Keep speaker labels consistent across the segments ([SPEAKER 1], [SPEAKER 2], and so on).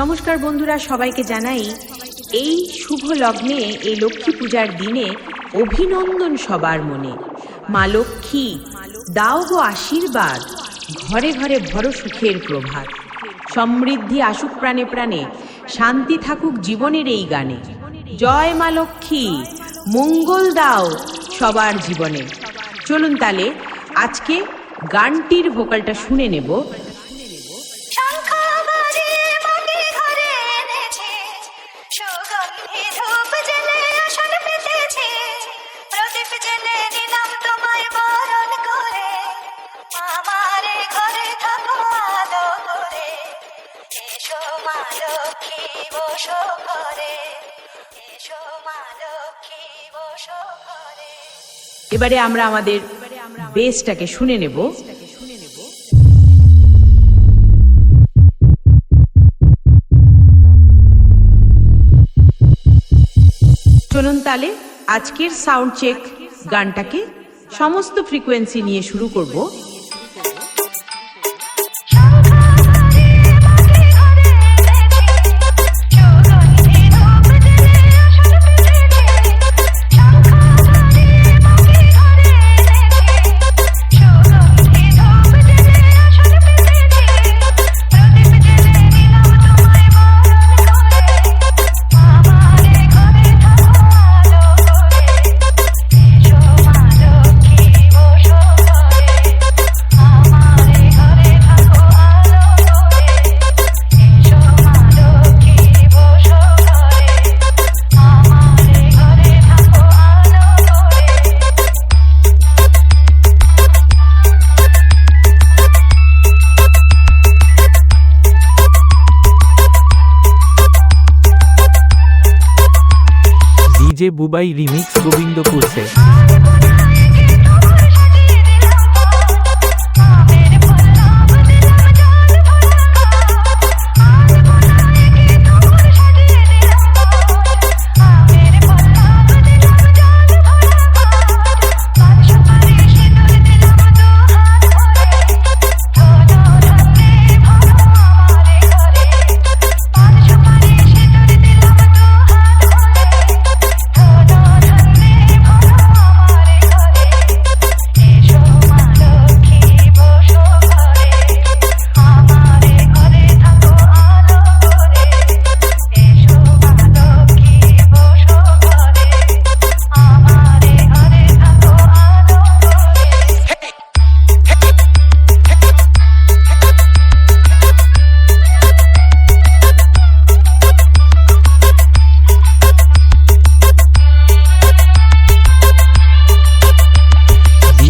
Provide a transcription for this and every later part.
[SPEAKER 1] নমস্কার বন্ধুরা, সবাইকে জানাই এই শুভ লগ্নে, এই লক্ষ্মী পূজার দিনে অভিনন্দন সবার মনে। মা লক্ষ্মী, দাও গো আশীর্বাদ, ঘরে ঘরে ভর সুখের প্রভাত। সমৃদ্ধি আসুক প্রাণে প্রাণে, শান্তি থাকুক জীবনের এই গানে। জয় মা লক্ষ্মী, মঙ্গল দাও সবার জীবনে। চলুন তাহলে আজকে গানটির ভোকালটা শুনে নেব। এবারে আমরা আমাদের বেসটাকে শুনে নেব। চলুন তাহলে আজকের সাউন্ড চেক গানটাকে সমস্ত ফ্রিকোয়েন্সি নিয়ে শুরু করব।
[SPEAKER 2] DJ Bubai remix Gobindapur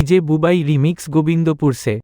[SPEAKER 2] DJ Bubai remix Gobindapur সে